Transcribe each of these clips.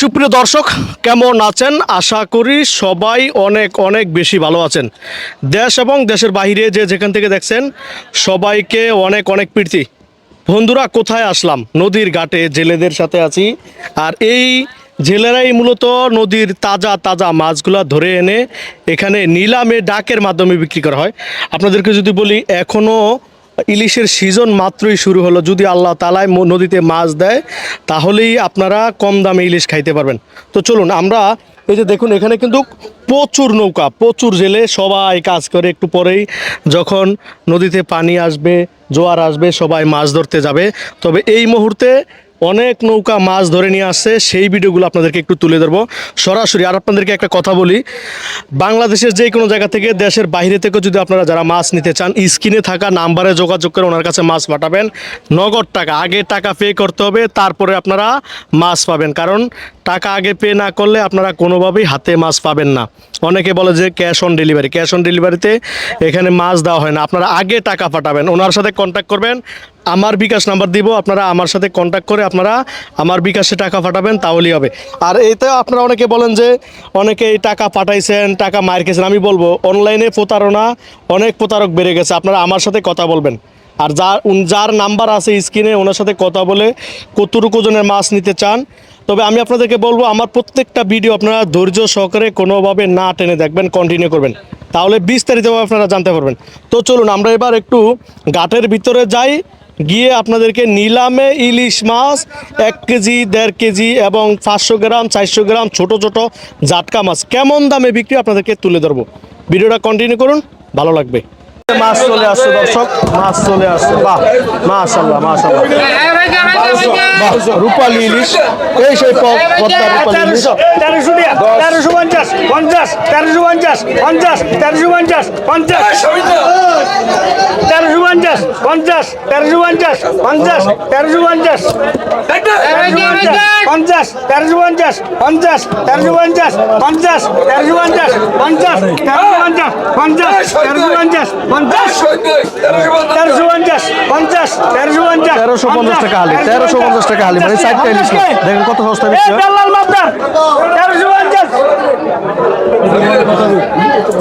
সুপ্রিয় দর্শক, কেমন আছেন? আশা করি সবাই অনেক অনেক বেশি ভালো আছেন। দেশ এবং দেশের বাইরে যে যেখান থেকে দেখছেন, সবাইকে অনেক অনেক প্রীতি। বন্ধুরা, কোথায় আসলাম? নদীর ঘাটে, জেলেদের সাথে আছি। আর এই জেলেরাই মূলত নদীর তাজা তাজা মাছগুলা ধরে এনে এখানে নিলামে ডাকের মাধ্যমে বিক্রি করা হয়। আপনাদেরকে যদি বলি এখনও ইলিশের সিজন মাত্রই শুরু হলো। যদি আল্লাহ তালায় নদীতে মাছ দেয়, তাহলেই আপনারা কম দামে ইলিশ খাইতে পারবেন। তো চলুন, আমরা এই যে দেখুন, এখানে কিন্তু প্রচুর নৌকা, প্রচুর জেলে সবাই কাজ করে। একটু পরেই যখন নদীতে পানি আসবে, জোয়ার আসবে, সবাই মাছ ধরতে যাবে। তবে এই মুহূর্তে অনেক নৌকা মাছ ধরে নিয়ে আসছে, সেই ভিডিওগুলো আপনাদেরকে একটু তুলে ধরবো। সরাসরি আর আপনাদেরকে একটা কথা বলি, বাংলাদেশের যে কোনো জায়গা থেকে দেশের বাইরে থেকে যদি আপনারা যারা মাছ নিতে চান, স্ক্রিনে থাকা নাম্বারে যোগাযোগ করে ওনার কাছে মাছ পাঠাবেন। নগদ টাকা, আগে টাকা পে করতে হবে, তারপরে আপনারা মাছ পাবেন। কারণ টাকা আগে পে না করলে আপনারা কোনোভাবেই হাতে মাছ পাবেন না। অনেকে বলে যে cash on delivery. Cash on ডেলিভারিতে এখানে মাছ দেওয়া হয় না। আপনারা আগে টাকা পাঠাবেন, ওনার সাথে কন্ট্যাক্ট করবেন, আমার বিকাশ নাম্বার দিব, আপনারা আমার সাথে কন্ট্যাক্ট করে আপনারা আমার বিকাশে টাকা পাঠাবেন, তাহলেই হবে। আর এতে আপনারা অনেকে বলেন যে, অনেকে এই টাকা পাঠাইছেন, টাকা মার খেয়েছেন, আমি বলব, অনলাইনে প্রতারণা অনেক প্রতারক বেড়ে গেছে। আপনারা আমার সাথে কথা বলবেন। আর যার যার নাম্বার আছে স্ক্রিনে ওনার সাথে কথা বলে কতটুকু ওজনের মাছ নিতে চান। তবে আমি আপনাদেরকে বলব, আমার প্রত্যেকটা ভিডিও আপনারা ধৈর্য সহকারে কোনোভাবে না টেনে দেখবেন কন্টিনিউ করবেন। তাহলে বিস্তারিতভাবে আপনারা জানতে পারবেন। তো চলুন, আমরা এবার একটু ঘাটের ভিতরে যাই। গিয়ে আপনাদেরকে নিলামে ইলিশ মাছ, এক কেজি, দেড় কেজি এবং পাঁচশো গ্রাম, চারশো গ্রাম ছোট ছোট জাটকা মাছ। কেমন দামে বিক্রি, আপনাদেরকে তুলে ধরবো। ভিডিওটা কন্টিনিউ করুন, ভালো লাগবে। মাছ চলে আসছে দর্শক মাছ চলে আসছে বাহ মাশাল্লাহ মাশাল্লাহ রূপালি ইলিশ এই সেই পদ্মা রূপালি ইলিশ তেরোশো তেরোশো পঞ্চাশ পঞ্চাশ তেরোশো পঞ্চাশ পঞ্চাশ তেরোশো পঞ্চাশ পঞ্চাশ তেরোশো পঞ্চাশ পঞ্চাশ তেরোশো পঞ্চাশ পঞ্চাশ তেরোশো পঞ্চাশ পঞ্চাশ তেরোশো পঞ্চাশ পঞ্চাশ তেরোশো পঞ্চাশ পঞ্চাশ তেরোশো পঞ্চাশ পঞ্চাশ তেরোশো পঞ্চাশ পঞ্চাশ তেরোশো পঞ্চাশ পঞ্চাশ। তেরোশো পঞ্চাশ। পঞ্চাশ তেরোশো পঞ্চাশ। তেরোশো পঞ্চাশ টাকা হালি তেরোশো পঞ্চাশ টাকা হালি মানে সাইড ইলিশ দেখেন কত সস্তা বিক্রি হয়। তেরোশো পঞ্চাশ।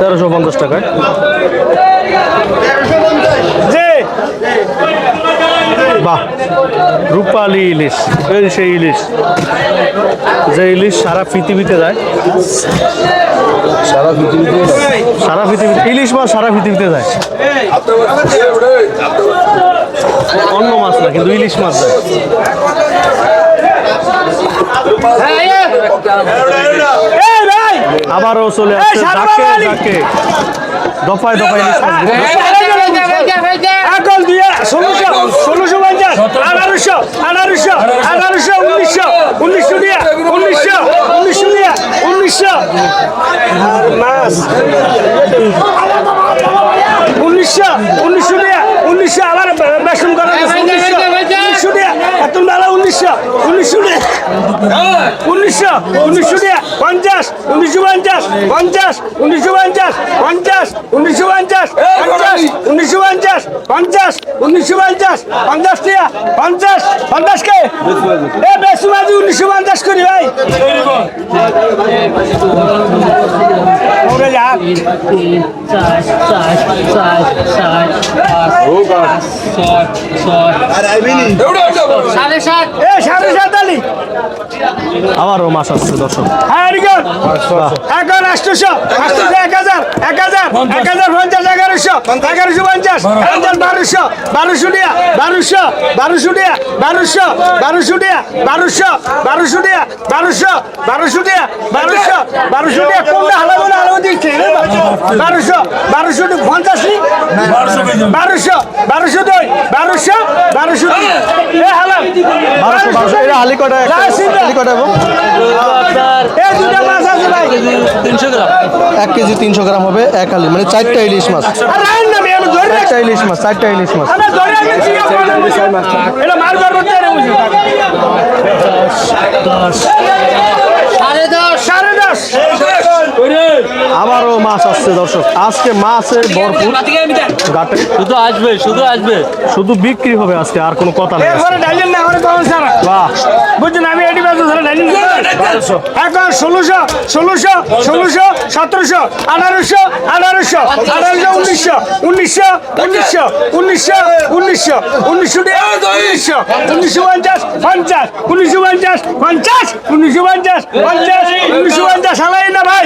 তেরোশো পঞ্চাশ টাকায়। বাহ রূপালি ইলিশ এই সেই ইলিশ যে ইলিশ সারা পৃথিবীতে যায় সারা পৃথিবীতে সারা পৃথিবীতে ইলিশ মাছ সারা পৃথিবীতে যায় অন্য মাছ না কিন্তু ইলিশ মাছ যায় আবারও চলে আসছে ডাকে ডাকে দফায় দফায় ইলিশ মাছ আঠারোশো আঠারোশো আঠারোশো উনিশশো উনিশশো দিয়ে উনিশশো উনিশশো দিয়ে উনিশশো। মাস উনিশশো উনিশশো দিয়ে উনিশশো আবার বেসন করা উনিশশো উনিশশো দিয়ে এত বেলা উনিশশো উনিশশো উনিশশো উনিশশো পঞ্চাশ উনিশশো পঞ্চাশ পঞ্চাশ উনিশশো পঞ্চাশ পঞ্চাশ উনিশশো পঞ্চাশ পঞ্চাশ উনিশশো পঞ্চাশ পঞ্চাশ উনিশশো পঞ্চাশ পঞ্চাশ টিয়া পঞ্চাশ পঞ্চাশ কে? এ বেশি মাঝে উনিশশো পঞ্চাশ করি ভাই। সাড়ে সাত। এ সাড়ে সাত আলি। আবারও মাছ আসছে দর্শক। হ্যাঁ রিগন এখন আটশোশো আটশোশো এক হাজার এক হাজার এক হাজার পঞ্চাশ এগারোশো এগারোশো পঞ্চাশ পঞ্চাশ বারোশো বারোশো টিয়া বারোশো বারোশো টিয়া বারোশো বারোশো টিয়া বারোশো বারোশো টিয়া বারোশো বারোশো টিয়া বারোশো বারোশো টিয়া কোনটা হালাবো না হালাবো দিচ্ছে? বারোশো বারোশো পঞ্চাশ বারোশো বারোশো দুই বারোশো বারোশো মাংস এটা আলি কটা আলি কটা এবং? এক কেজি তিনশো গ্রাম। হবে এক আলি মানে চারটা ইলিশ মাছ। চারটা ইলিশ মাছ চারটা ইলিশ মাছ। সাড়ে দশ সাড়ে আবারও মাছ আসছে দর্শক। আজকে মাছের ভরপুর। ঘাটে শুধু আসবে শুধু আসবে। শুধু বিক্রি হবে আজকে আর কোনো কথা নেই বাহ। বুঝছেন আমি এটি ডাইলেন এখন ষোলোশো ষোলোশো ষোলোশো সতেরোশো আঠারোশো আঠারোশো আঠারোশো উনিশশো উনিশশো উনিশশো উনিশশো উনিশশো উনিশশো উনিশশো উনিশশো পঞ্চাশ পঞ্চাশ উনিশশো পঞ্চাশ পঞ্চাশ উনিশশো পঞ্চাশ পঞ্চাশ উনিশশো পঞ্চাশ হালাই না ভাই?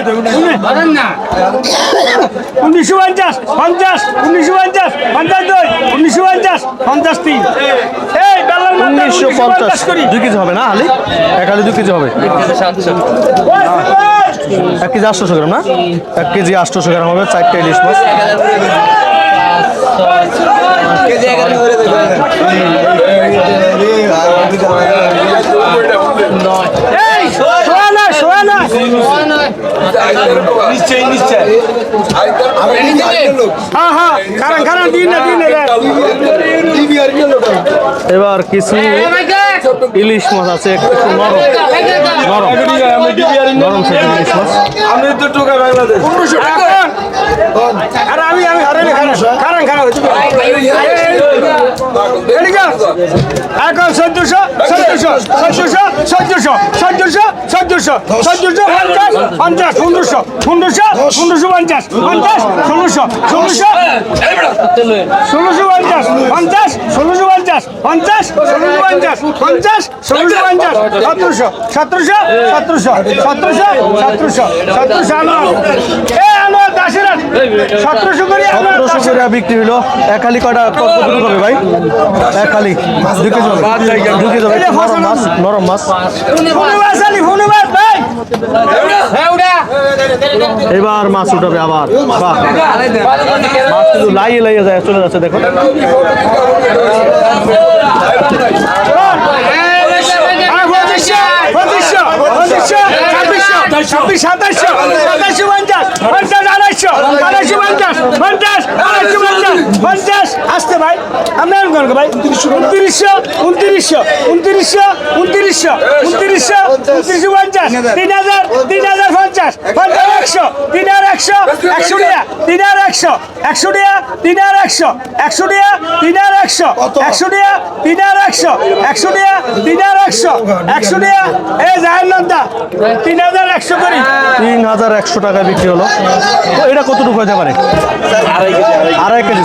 উনিশশো পঞ্চাশ পঞ্চাশ উনিশশো পঞ্চাশ পঞ্চাশ দুই উনিশশো পঞ্চাশ পঞ্চাশ তিন। এই বেলার উনিশশো পঞ্চাশ। দুই কেজি হবে না আলি? এক আলি দুই কেজি হবে। এক কেজি আটশোশো গ্রাম না? এক কেজি আটশোশো গ্রাম হবে চারটে ইলিশ মাছ। এই হ্যাঁ, হ্যাঁ, এবার কিছু ইলিশ মাছ আছে নরম। নরম। ইলিশ মাছ আমি তো বাংলাদেশ আরে আমি আমি হারাই না কারণ কারণ এদিকে এখন চোদ্দশো চোদ্দশো চোদ্দশো চোদ্দশো চোদ্দশো চোদ্দশো চোদ্দশো পঞ্চাশ পঞ্চাশ পনেরোশো পনেরোশো পনেরোশো পঞ্চাশ পঞ্চাশ ষোলোশো ষোলোশো ষোলোশো পঞ্চাশ পঞ্চাশ ষোলোশো পঞ্চাশ পঞ্চাশ ষোলোশো পঞ্চাশ পঞ্চাশ ষোলোশো পঞ্চাশ সতেরোশো সতেরোশো সতেরোশো সতেরোশো সতেরোশো সতেরোশো আনোয়ার এ আনোয়ার দাসেরা বিক্রি হলো এক খালি কটা কতটুকু হবে ভাই এক খালি ঢুকে নরম মাছ নরম মাছ এবার মাছ উঠাবে আবার বাহ মাছ লাইয়ে লাইয়ে যায় চলে যাচ্ছে দেখো সাতাশ Thank পঞ্চাশ আসতে ভাই। আমরা করব ভাই। উনত্রিশশো উনত্রিশশো উনত্রিশশো উনত্রিশশো উনত্রিশশো উনত্রিশশো পঞ্চাশ তিন হাজার তিন হাজার পঞ্চাশ পঞ্চাশ একশো তিন হাজার একশো একশো টাকা তিন হাজার একশো একশো টাকা তিন হাজার একশো একশো টাকা তিন হাজার একশো একশো টাকা তিন হাজার একশো একশো টাকা তিন হাজার একশো একশো টাকা। এই জাহের নন্দা তিন হাজার একশো করি। তিন হাজার একশো টাকা বিক্রি হলো। এটা কতটুকু হতে পারে? আড়াই কেজি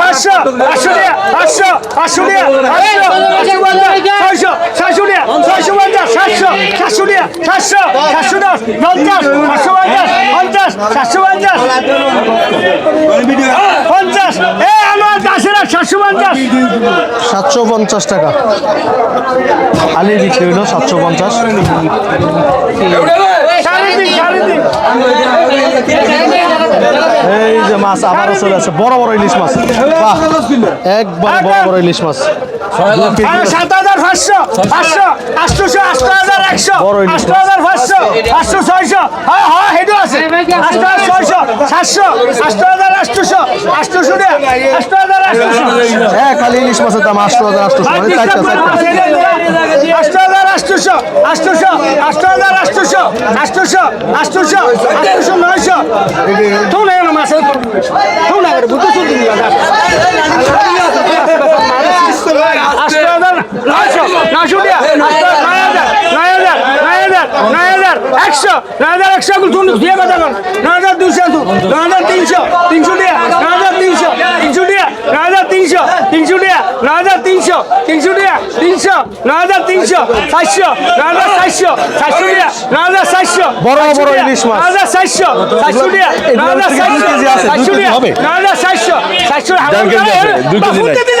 পাঁচশো পাঁচশো টাকা পাঁচশো ছয়শো টাকা ছয়শো পঞ্চাশ সাতশো সাতশো সাতশো সাতশো দশ পঞ্চাশ সাতশো পঞ্চাশ পঞ্চাশ সাতশো পঞ্চাশ। পঞ্চাশ এ আমার দাসের সাতশো পঞ্চাশ। সাতশো পঞ্চাশ টাকা। আলি বিক্রি হলো সাতশো পঞ্চাশ। সাড়ে তিন সাড়ে তিন এই যে মাছ আবারও চলে আসছে। বড় বড় ইলিশ মাছ। বাহ। একবার বড় বড় ইলিশ মাছ। সাত হাজার পাঁচশো পাঁচশো আটশোশো আষ্ট হাজার একশো বড় ইলিশ আষ্ট হাজার পাঁচশো আটশো ছয়শো হ্যাঁ হ্যাঁ হেঁটু আছে আষ্ট হাজার? ছয়শো সাতশো আষ্ট হাজার আটশোশো আটশোশো টাকা আষ্ট হাজার আটশোশো। হ্যাঁ খালি ইলিশ মাছের দাম আটশো হাজার আটশো মানে চারটা আটশোশো আটশোশো আষ্ট হাজার আটশোশো আটশোশো আটশোশো আটশোশো নয়শো। তুই না কেন মাসে তুই না করে বুঝতে শুনতে আষ্ট হাজার নয়শো নয়শো টাকা নয় হাজার নয় হাজার নয় হাজার নয় হাজার একশো, নয় হাজার একশো দিয়ে কথা কর নয় হাজার দুশো নয় হাজার তিনশো তিনশো তিনশো টাকা তিনশো নয় হাজার তিনশো চারশো নয় হাজার চারশো চারশো টাকা নয় হাজার চারশো বড় বড় ইলিশ মাছ। নয় হাজার চারশো চারশো টাকা নয় হাজার চারশো চারশো নয় হাজার চারশো চারশো দেড়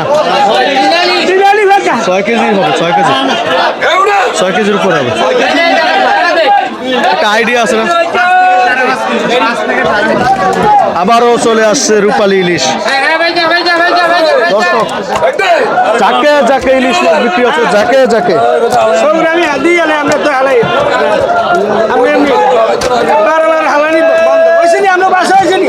না। ছয় কেজি হবে ছয় কেজি। ছয় কেজির উপর হবে। একটা আইডিয়া আছে না? আবারও চলে আসছে রূপালী ইলিশ। দর্শক যাকে যাকে ইলিশ মাছ বিক্রি হচ্ছে যাকে যাকে। আমরা তো হালাই আমি এমনি বারবার হালানি বন্ধ হয়েছে নি আমরা বাসা হয়েছে নি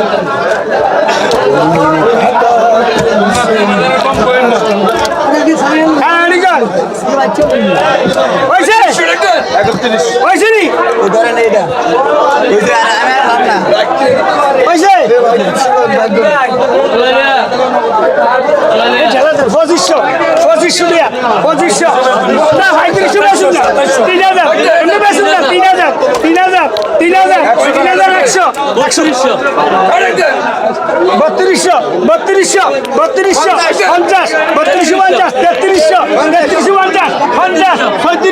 হ্যাঁ নিকল হয়েছে হয়েছে নি হয়েছে পঁচিশশো। পঁচিশশো টাকা পঁচিশশো। না পঁয়ত্রিশশো বেসুন না। তিন হাজার। এমনি বেসুন না তিন হাজার। তিন হাজার। তিন হাজার। তিন হাজার একশো একশো। বত্রিশশো। বত্রিশশো। বত্রিশশো। পঞ্চাশ। বত্রিশশো পঞ্চাশ। তেত্রিশশো। পঞ্চাশ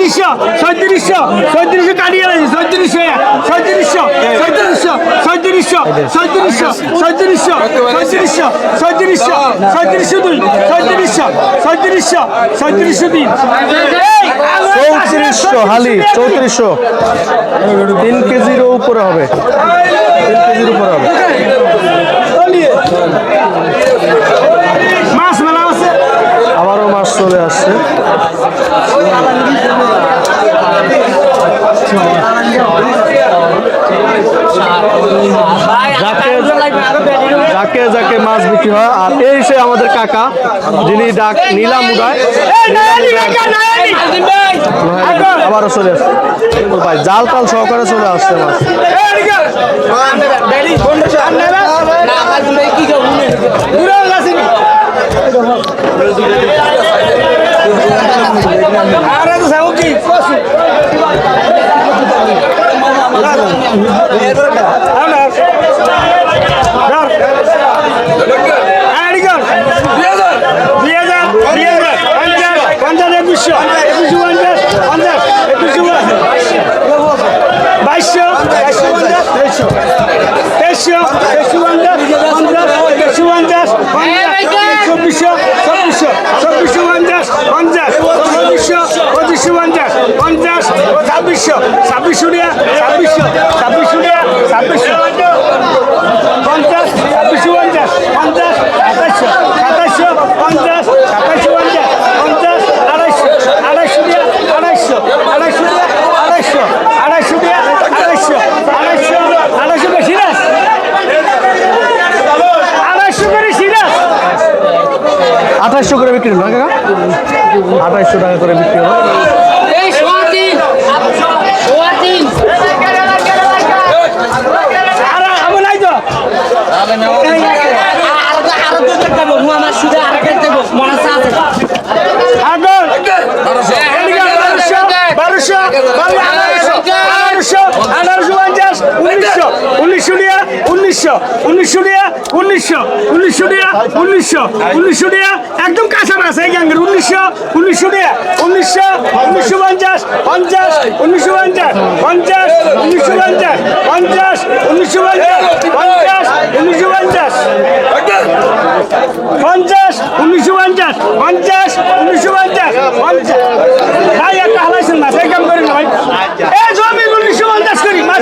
ছয়ত্রিশশো ছয়ত্রিশশো ছয়ত্রিশশো কাটিয়ে গেছে ছয়ত্রিশশো ছয়ত্রিশশো ছয়ত্রিশশো ছয়ত্রিশশো ছয়ত্রিশশো ছয়ত্রিশশো ছয়ত্রিশশো ছয়ত্রিশশো ছয়ত্রিশশো দুই, ছয়ত্রিশশো ছয়ত্রিশশো ছয়ত্রিশশো তিন। চৌত্রিশশো, হালি, চৌত্রিশশো। তিন কেজিরও উপরে হবে। তিন কেজির উপরে হবে মাছ মেলা আছে আবারও মাছ যাকে যাকে মাছ বিক্রি হয়, আর এই সে আমাদের কাকা, যিনি ডাক নীলা মুডায়। আবারও চলে আসছে। জাল টাল সহকারে চলে আসছে মাছ আরে তো সাহু কি দুই হাজার দুই হাজার পঞ্চাশ পঞ্চাশ একুশশো একুশশো পঞ্চাশ পঞ্চাশ একুশশো বাইশশো বাইশশো পঞ্চাশ তেইশশো তেইশশো তেইশশো পঞ্চাশ পঞ্চাশ তেইশশো পঞ্চাশ পঞ্চাশ চব্বিশশো চব্বিশশো চব্বিশশো পঞ্চাশ পঞ্চাশ পঁচিশশো পঁচিশশো পঞ্চাশ পঞ্চাশ ছাব্বিশশো ছাব্বিশশো টাকা ছাব্বিশশো ছাব্বিশশো টাকা ছাব্বিশশো পঞ্চাশ ছাব্বিশশো পঞ্চাশ পঞ্চাশ সাতাশশো সাতাশশো পঞ্চাশ সাতাশশো পঞ্চাশ পঞ্চাশ আড়াইশো আড়াইশো টাকা আড়াইশো আড়াইশো টাকা আড়াইশো আড়াইশো টাকা আড়াইশো আড়াইশো আড়াইশো করে সিরাজ আড়াইশো করে সিরাজ আঠাশশো করে বিক্রি না কাকা আঠাইশশো টাকা করে হলো আর আমার নাই তো আগর বারোশো বারোশো আঠারোশো আঠারোশো পঞ্চাশ উনিশশো উনিশশো টাকা উনিশশো উনিশশো টাকা উনিশশো উনিশশো টাকা উনিশশো উনিশশো টাকা একদম কাঁচা মাছ এই গ্যাঙ্গের উনিশশো উনিশশো টাকা উনিশশো উনিশশো পঞ্চাশ পঞ্চাশ, উনিশশো পঞ্চাশ পঞ্চাশ, উনিশশো পঞ্চাশ পঞ্চাশ, উনিশশো পঞ্চাশ পঞ্চাশ, উনিশশো পঞ্চাশ পঞ্চাশ, উনিশশো পঞ্চাশ পঞ্চাশ, উনিশশো পঞ্চাশ পঞ্চাশ। ভাই, একটা হালাইছেন মাছ এই কাম করেন না ভাই। এই জমি উনিশশো পঞ্চাশ করি, মাছ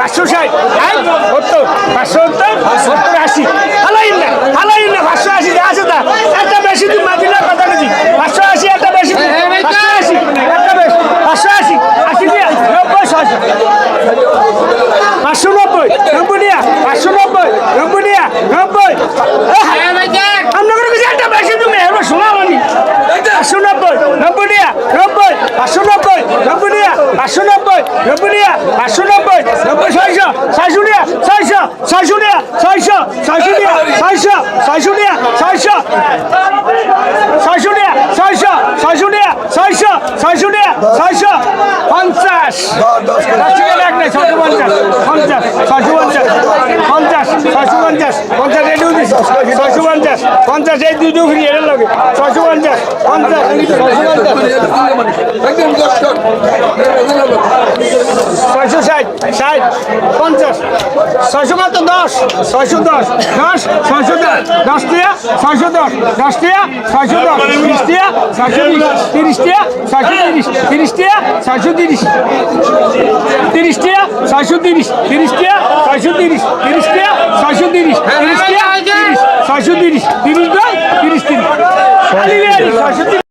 ষাট। সত্তর পাঁচশো সত্তর সত্তর আশি। হালাই না হালাই না পাঁচশো আশি যা আছে তা। একটা বেশি তুমি মাতি না কথা নাকি পাঁচশো আশি একটা বেশি পাঁচশো আশি একটা বেশি। পাঁচশো আশি আশি দিয়া নব্বই ছয়শো পাঁচশো নব্বই নব্বই দিয়া পাঁচশো নব্বই নব্বই দিয়া নব্বই আপনাদের কাছে একটা বেশি তুমি এবার শোনা মানি পাঁচশো নব্বই নব্বই দিয়া নব্বই পাঁচশো নব্বই নব্বই দিয়া পাঁচশো নব্বই নব্বই দিয়া পাঁচশো নব্বই নব্বই ছয়শো ছয়শো দিয়া ছয়শো ছয়শো দিয়া ছয়শো ছয়শো দিয়া ছয়শো ছয়শো দিয়া ছয়শো ছয়শো দিয়া ছয়শো ছয়শো দিয়া ছয়শো ছয়শো দিয়া ছয়শো পঞ্চাশ ছয়শো এক নাই ছয়শো পঞ্চাশ পঞ্চাশ ছয়শো পঞ্চাশ পঞ্চাশ ছয়শো পঞ্চাশ পঞ্চাশ এই দুই দিস ছয়শো পঞ্চাশ পঞ্চাশ এই দুই দুই ফ্রি এর লগে ছয়শো পঞ্চাশ পঞ্চাশ ছয়শো পঞ্চাশ ছয়শো ষাট ষাট পঞ্চাশ ছয়শো কত দশ ছয়শো দশ দশ ছয়শো দশ দশ টিয়া ছয়শো দশ দশ টিয়া ছয়শো দশ বিশ টিয়া ছয়শো বিশ তিরিশ টিয়া ছয়শো তিরিশ তিরিশ টিয়া ছয়শো তিরিশ তিরিশ টিয়া ছয়শো তিরিশ তিরিশ টিয়া ছয়শো তিরিশ তিরিশ টিয়া ছয়শো তিরিশ তিরিশ টিয়া তিরিশ ছয়শো তিরিশ তিরিশ দশ তিরিশ তিরিশ